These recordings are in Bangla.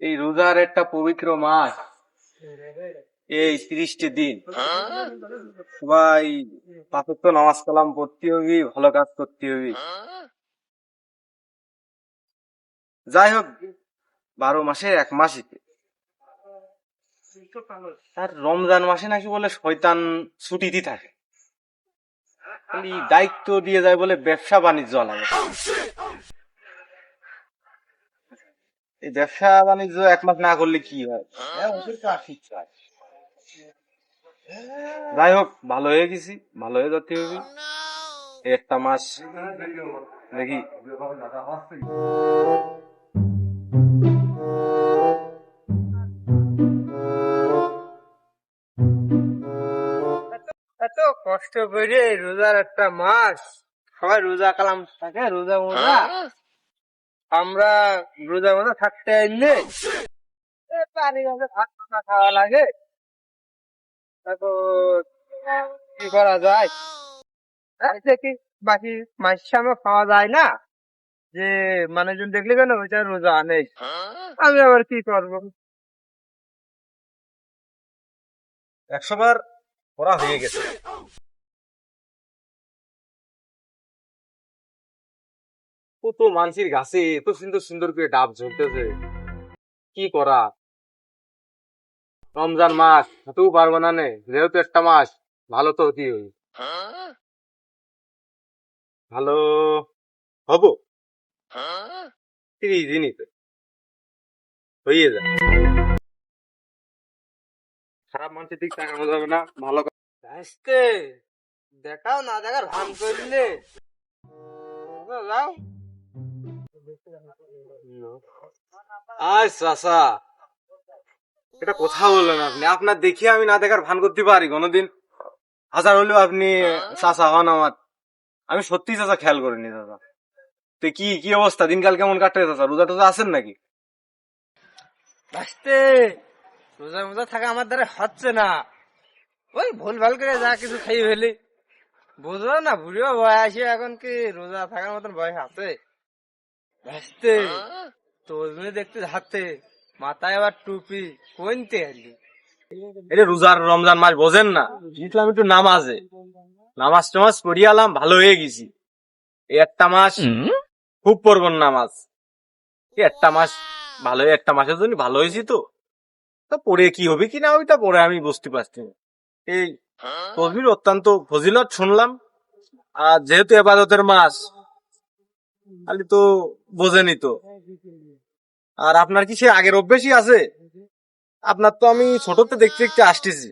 এই রোজার একটা পবিত্র মাস। এই ত্রিশটি দিন। সবাই তো নামাজ কালাম পড়তে হবি, ভালো কাজ করতে হবি। যাই হোক, বারো মাসে এক মাসই আর রমজান মাসে নাকি বলে শয়তান ছুটিতে থাকে। খালি দায়িত্ব দিয়ে যায় বলে ব্যবসা বাণিজ্য লাগে এই ব্যবসা বাণিজ্য এক মাস না করলে কি হয়? হ্যাঁ। যাই হোক, ভালো হয়ে গেছি, ভালো হয়ে যেতে হবে একটা মাস দেখি। কষ্ট করে রোজার একটা মাস সবাই রোজা কালাম থাকে রোজা মোজা আমরা রোজা মোজা থাকতে গাছে ভাত খাওয়া লাগে। তারপর কি করা যায়? দেখি বাকি মাস সামনে পাওয়া যায় না? যে মানুষজন দেখলে কেন ওইটা রোজা নেই? আমি আবার কি করব? একশো বার করা হয়ে গেছে। কত মানসির গাছে এত সুন্দর সুন্দর করে ডাব ঝরতেছে। কি করা? রমজান মাস, হতেও পারব না যেহেতু একটা মাস, ভালো তো হতেই হই ভালো হব। তিরিশ দিনই তো। হইয়ে যায় খারাপ মানুষের দিক তাকানো যাবে না, ভালো দেখাও না, দেখার ভান করলে। যাও। আয় চাচা এটা কথা বললেন আপনি। আপনার দেখিয়ে আমি না দেখার ভান করতে পারি কোনোদিন। হাজার হলেও আপনি চাচা হন আমার। আমি সত্যি চাচা খেয়াল করিনি চাচা তো কি কি অবস্থা? দিনকাল কেমন কাটে চাচা রোজা টোজা আছেন নাকি? ভাসতে রোজা মোজা থাকা আমার দ্বারা হচ্ছে না। ওই ভুল ভালো করে যা কিছু খাই ফেলি। বুঝলো না বুড়িও বয়সে এখন কি রোজা থাকার মতন বয়স আছে? ভাসতে তোজনে দেখতে হাতে মাথায় আবার টুপি কোনতে এলি এটা রোজার রমজান মাস বোঝেন না গেছিলাম একটু নামাজে নামাজ টামাজ পড়িয়ালাম ভালো হয়ে গেছি এই একটা মাস খুব পড়বন নামাজ এই একটা মাস ভালো একটা মাসের জন্য ভালো হয়েছি তো তা পড়ে কি হবে কি না ওইটা পরে আমি বুঝতে পারছি না। এই তসবির অত্যন্ত ফজিলত শুনলাম। আর যেহেতু এবাদতের মাস খালি তো বোঝেনি তো। আর আপনার কি সে আগের অভ্যেসই আছে? আপনার তো আমি ছোটতে দেখতে দেখতে আসতেছি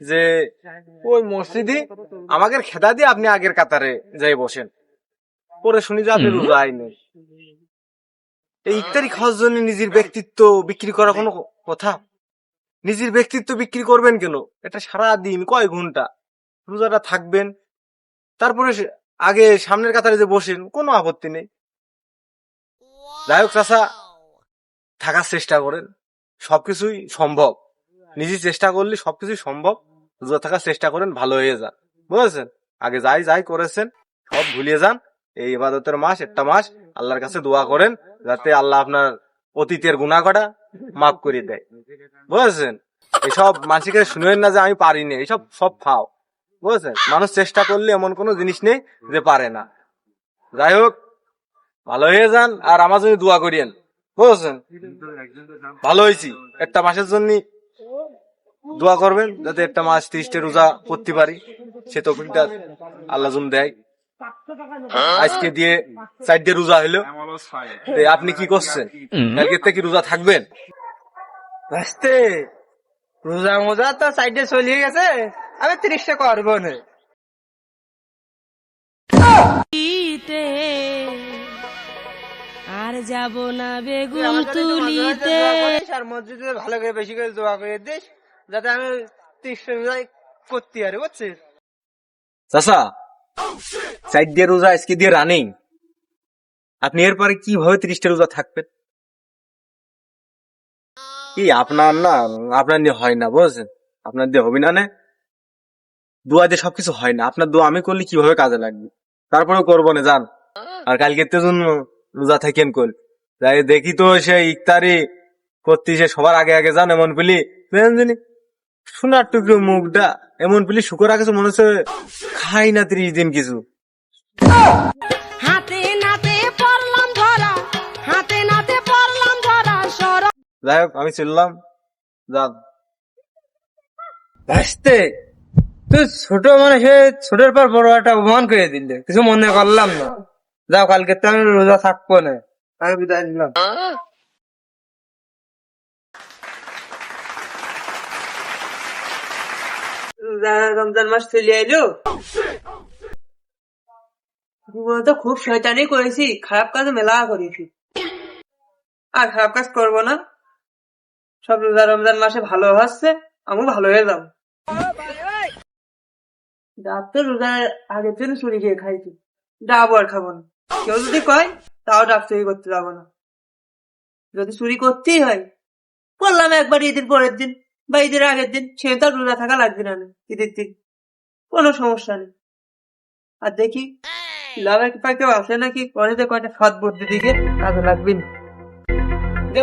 যে ওই মসজিদে আমাদের খেদা দিয়ে আপনি আগের কাতারে যাই বসেন। পরে শুনি যে আপনি রোজা আইনে এই ইত্যাদি খাওয়ার জন্য নিজের ব্যক্তিত্ব বিক্রি করা কোনো কথা? নিজের ব্যক্তিত্ব বিক্রি করবেন কেন? এটা সারা দিন কয় ঘণ্টা? রোজাটা থাকবেন তারপরে আগে সামনের কাতারে যে বসেন, কোনো আপত্তি নেই। যাই হোক চাষা থাকার চেষ্টা করেন। সবকিছুই সম্ভব। নিজে চেষ্টা করলে সবকিছুই সম্ভব। থাকার চেষ্টা করেন, ভালো হয়ে যান। বুঝেছেন? আগে যাই যাই করেছেন, সব ভুলিয়ে যান। এই ইবাদতের মাস, একটা মাস। আল্লাহর কাছে দোয়া করেন, যাতে আল্লাহ আপনার অতীতের গুণা করা মাফ করে দেয়। বুঝেছেন? এসব মানুষকে শুনেন না যে আমি পারি না এইসব সব ফাও। বুঝেছেন? মানুষ চেষ্টা করলে এমন কোনো জিনিস নেই যে পারে না। যাই হোক ভালো হয়ে যান আর আমার জন্য দোয়া করিয়েন। বুঝেছেন? ভালো হয়েছি। একটা মাসের জন্য দোয়া করবেন যাতে একটা মাস ত্রিশটা রোজা করতে পারি। সে তৌফিকটা আল্লাহ জুম দেয়। আজকে দিয়ে চার দিয়ে রোজা হইল। আপনি কি করছেন? কালকে থেকে রোজা থাকবেন? রোজা মোজা তো সাইডে চলিয়ে গেছে। আমি তিরিশটা করব না। আর যাব না বেগুন তুলিতে। আর মসজিদে ভালো করে বেশি করে দোয়া করে দিস যাতে আমি তিরিশটা রোজা করতে পারি বুঝছিস? চাষা চার দিয়ে রোজা আজকে দিয়ে রানিং আপনি এরপরে কীভাবে ত্রিশটা রোজা থাকবেন? কি আপনার না আপনার দিয়ে হয় না বুঝছেন? আপনার দিয়ে হবে না নে? দোয়া দিয়ে সবকিছু হয় না। আপনার দোয়া আমি করলে কীভাবে কাজে লাগবে? তারপরে করব না যান। আর কালকে তো জন্য রোজা থাকেন কল যাই দেখি তো সে ইফতারি করতে সে সবার আগে আগে যান এমন পেলি জানি সোনার টুকরো মুখটা এমন পেলি শুকর আগে মনে হচ্ছে খাই না ত্রিশ দিন কিছু। যাই হোক আমি চললাম যান। ভাসতে ছোট মানে সে ছোটের পর বড় একটা অপমান করে দিলে। কিছু মনে করলাম না। যাও, কালকে তো আমি রোজা থাকব না। আমি বিদায় নিলাম। রমজান মাস চলে তো খুব শয়তানি করেছি। খারাপ কাজ মেলা করেছি। আর খারাপ কাজ করব না। সব রোজা, রমজান মাসে ভালো হচ্ছে। আমিও ভালো হয়ে যাব। ডাব তো রোজার আগের জন্য চুরি খেয়ে খাইছি। ডাব আর খাব না। কেউ যদি কয়, তাও ডাব চুরি করতে যাব না। যদি চুরি করতেই হয় করলাম একবার ঈদের পরের দিন বা ঈদের আগের দিন, সে তো রোজা থাকা লাগবে না ঈদের দিন। কোনো সমস্যা নেই। আর দেখি লাভের কেউ আসে নাকি? তো কয়টা সৎ বুদ্ধি দিকে কাজে লাগবে না।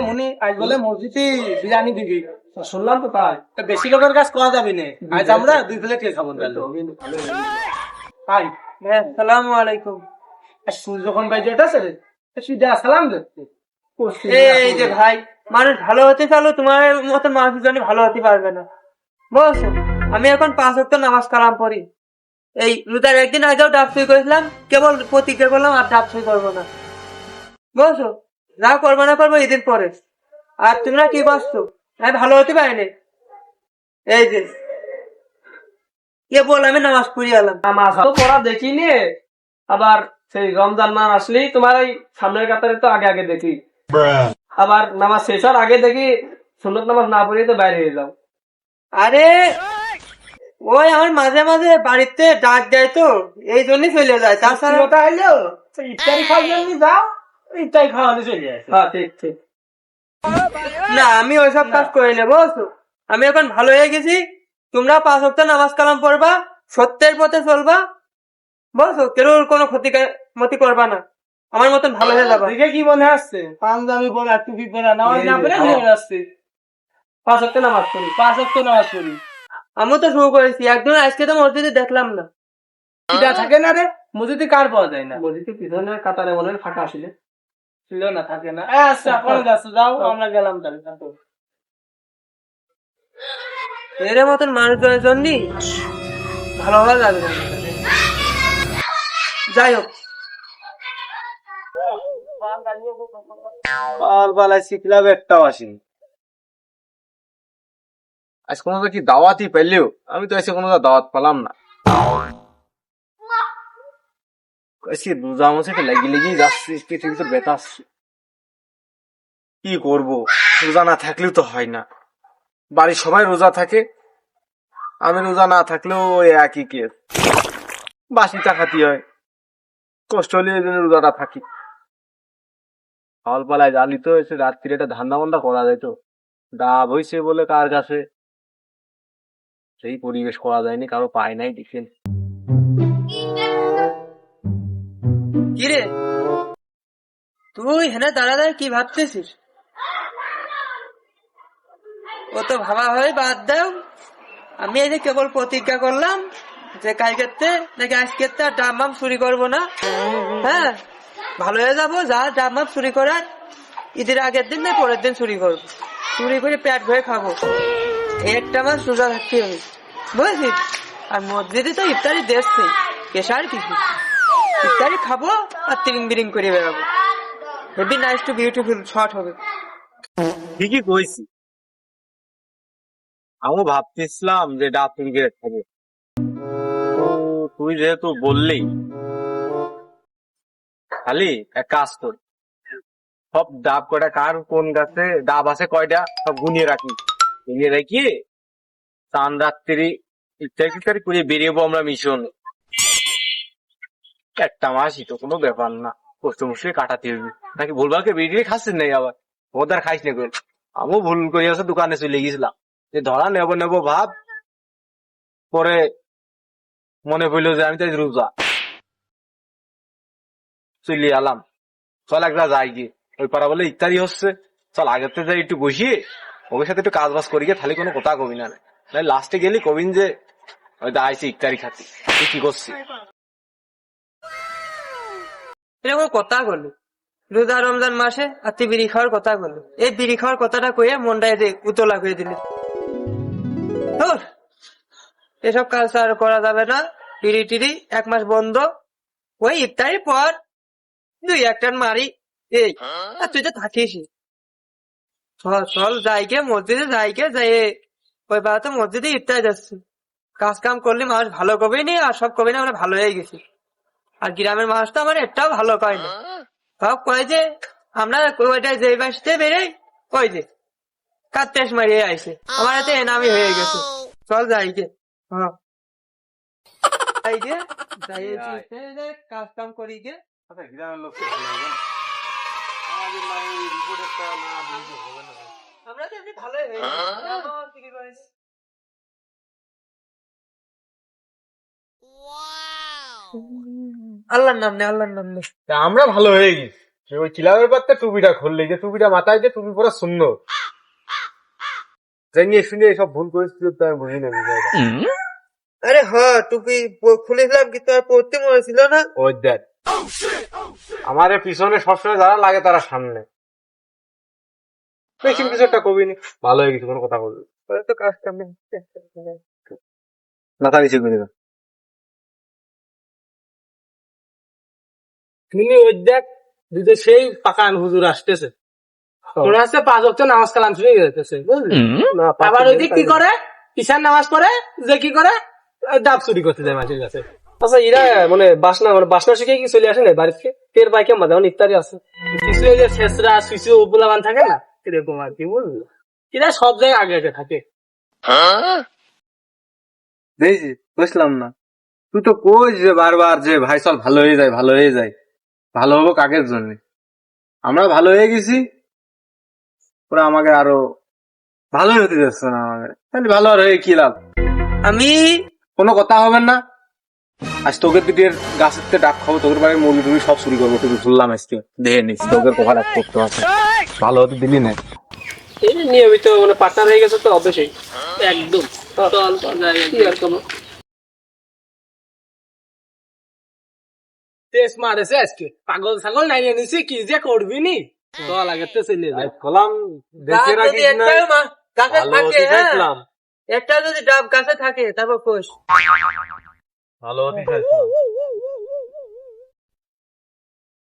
মুনি, আজ বলে মসজিদে বিরিয়ানি দিবি শুনলাম তো তাই। বেশি লোকের কাজ করা যাবে না? আজ আমরা দুই প্লেট খেয়ে খাব তাই হ্যাঁ আলাইকুম। সূর্য যখন বাই যেটা আছে সালাম দেখতে এই যে ভাই মানুষ ভালো হতে চালো তোমার মতো মানুষ জানি ভালো হতে পারবে না। বলছো আমি এখন পাঁচ ওয়াক্ত নামাজ কালাম পড়ি। এই রুদার একদিন আগেও ডাব শুই করেছিলাম কেবল প্রতিজ্ঞা করলাম আর ডাব শুই করব না। বলছো যা করব না করব ঈদের পরে। আর তোমরা কি বসছো আমি ভালো হতে পারিনি। এই যে কে বল আমি নামাজ পড়ি নামাজ তো পড়া দেখিনি আবার সেই রমজান মাস আসলেই তোমার এই সামনের কাতারে তো আগে আগে দেখি। আবার নামাজ শেষ হওয়ার আগে দেখি সুন্নত নামাজ না পড়িয়ে তো বাইরে হয়ে যাও। আরে ওই আমার মাঝে মাঝে বাড়িতে ডাক দেয় তো এই জন্যই চলে যায়। তাছাড়া ওটা খাওয়ার জন্য যাও ইফতারি খাওয়ানো চলে যায় হ্যাঁ ঠিক ঠিক। না আমি ওইসব কাজ করে নেব আমি এখন ভালো হয়ে গেছি। তোমরা পাঁচ সপ্তাহ নামাজ কালাম পড়বা সত্যের পথে চলবা বলছো কেউ কোনো ক্ষতি মতি করবা না। আমার মতন ভালো হয়ে যাবা। দেখে কি মনে আসছে? পাঞ্জাবি পরা টুপি পরা নামাজ না পড়ে মনে আসছে। পাঁচ হপ্তাহ নামাজ পড়ি পাঁচ হপ্তাহ নামাজ পড়ি। আমি তো শুরু করেছি একদিন আজকে তো মসজিদে দেখলাম না। থাকে না রে? মসজিদে কার পাওয়া যায় না? মসজিদে পিছনে কাতারে মনে হয় ফাঁকা আসলে। ছিল না থাকে না। আচ্ছা কোনে যাচ্ছ যাও আমরা গেলাম তাহলে এর মতন মানুষজনের জন্যই ভালো ভালো লাগে যাই হোক। পাল শিখলাম একটাও আসেনি আজ কোনো কি দাওয়াতই পেলেও আমি তো এসে কোনো দাওয়াত পেলাম না। কইছি রোজা মাসে লেগে লেগেই যাচ্ছে, পৃথিবীতে বেতাচ্ছে কি করব? রোজা না থাকলেও তো হয় না। বাড়ির সবাই রোজা থাকে, আমি রোজা না থাকলেও ওই একই কেস। বাসি টাকাতি হয়, কষ্ট হলে এই জন্য রোজাটা থাকি। সকালবেলায় জানি তো এসে রাত্রিরে একটা ধান্দা বান্দা করা যায় তো। ডাব হইছে বলে কার কাছে? সেই পরিবেশ করা যায়নি, কারও পায় নাই টিফিন কিরে? তুই হেনে দাঁড়া কি ভাবতেছিস? ও তো ভাবা হয় বাদ দাও। আমি এই যে কেবল প্রতিজ্ঞা করলাম যে কালকেতে নাকি আজকেতে আর ডাব মাম চুরি করব না। হ্যাঁ ভালো হয়ে যাব, যা ডাব মাম চুরি করার। ঈদের আগের দিন না পরের দিন চুরি করব। চুরি করে পেট ভরে খাব। একটা মাস সোজা থাকতে হবে বুঝেছিস? আর মসজিদে তো ইফতারি দেখছি কেসার কিছু। ইত্যাদি খাব, আর তিরিং বিরিং করে বেড়াবো। Heavy nice to beautiful short হবে। ঠিকই কইছি। আমিও ভাবতেছিলাম যে তুমি করে খাব। তুই যেহেতু বললি, খালি এক কাজ কর। সব ডাব কয়টা কার, কোন গাছে, ডাব আছে কয়টা, সব গুনিয়ে রাখি গুনিয়ে রাখি চান রাত্রি, ইত্যাদি করে বেরিয়েবো আমরা মিশন। একটা মাসই তো কোনো ব্যাপার না। কষ্ট মুশকিল কাটাতে হবে। নাকি ভুলভালকে বেরিয়ে খাচ্ছিস নাই আবার? ওদের খাইস না করে আমিও ভুল করে আছে দোকানে চলে গেছিলাম যে ধরা নেব নেব ভাব, পরে মনে পড়ল যে আমি তো আজ রোজা। চলে আলাম চল একটা যাই গিয়ে। ওই পাড়া বলে ইত্যাদি হচ্ছে। চল আগের যাই একটু বসিয়ে ওদের সাথে একটু কাজ বাজ করি গিয়ে, তাহলে কোনো কথা কবি না। লাস্টে গেলি কবিন যে, ওই আইসি ইত্যাদি খাচ্ছি। তুই কি করছিস? এরকম কথা বলল রোজা রমজান মাসে আর তুই বিড়ি খাওয়ার কথা বলল এই বিড়ি খাওয়ার কথাটা কয়ে মনটা এতে উতলা করে দিলি। এসব কাজ আর করা যাবে না। বিড়ি টিড়ি এক মাস বন্ধ। ওই ইফতারি পর দুই একটা মারি এই তুই তো থাকিস চল চল যাইকে মসজিদে যাই যাইকে যাই ওই বেড়াতে মসজিদে ইফতারি যাচ্ছি কাজ কাম করলে মানুষ ভালো কবে নি আর সব কবে না আমরা ভালো হয়ে গেছি। আর গ্রামের মানুষ তো আমার একটাও ভালো কয় না। সব কয় যে আমরা ওইটা যে বাসতে বেরে কই যে কাত্তেস মারিয়ে আইছে। আমার এতে এনামি হয়ে গেছে। চল যাই গে। হ্যাঁ। যাই গে যাই কাজ কাম করি গে। আমার? আল্লাহর নাম নে আল্লাহর নাম। নে তা আমরা ভালো হয়ে গেছি। সে ওই কিলাবের পাত্তে টুপিটা খুললে যে টুপিটা মাথায় যে টুপি পরা শূন্য। জানিয়ে শুনে সব ভুল করেছিল তো আমি বুঝি না বিষয়টা। আরে হ টুপি প- খুলেছিলাম কিন্তু আর পড়তে মনে ছিল না। ওই দেখ। আমাদের পিছনে সবসময় যারা লাগে তারা সামনে। বেশি কিছু একটা কবি নি। ভালো হয়ে গেছে কোনো কথা বলবি তো কাজ কাম নেই। মাথা নিচে করে দাও তুমি ওই দেখ দুটো সেই পাকান হুজুর আসতেছে। মনে হচ্ছে পাঁচ অক্ট নামাজ কালাম শুনে যেতেছে বুঝলি? আবার ওই দিক কি করে? ঈশান নামাজ পড়ে যে কি করে? ডাব চুরি করতে যায় মাঝে কাছে আচ্ছা ইরা মানে বাসনা মানে বাসনা শিখে কি চলে আসে না তের বাইকে মাঝে মানে ইত্যাদি আছে। কিছু যে শেষরা শিশু ওগুলাবান থাকে না এরকম আর কি বুঝলি? এরা সব জায়গায় আগে আগে থাকে। বুঝলাম না। তুই তো কই যে বারবার যে ভাই চল ভালো হয়ে যায় ভালো হয়ে যায়। ভালো হব কাকের জন্য? আমরা ভালো হয়ে গেছি ওরা আমাকে আরও ভালোই হতে যাচ্ছে না আমাকে। তাহলে ভালো আর হয়ে কি লাভ? আমি কোনো কথা হবে না। আজ তোকে দিদির গাছের থেকে ডাক খাব তোদের বাড়ির মুরগি টুরগি সব চুরি করব তুই ধরলাম আজকে। দেখে নিস তোকে কোথা ডাক করতে হবে। ভালো হতে দিলি না। এই যে নিয়মিত মানে পার্টনার হয়ে গেছে তো অবশ্যই। একদম। চল কি আর কোনো তেজ মারেছে আজকে পাগল ছাগল নাই এনেছি কি যে করবি নি চল তো চলে যাই কলাম দেখে রাখিস না গাছে থাকে হ্যাঁ একটা যদি ডাব গাছে থাকে তারপর খোশ ভালো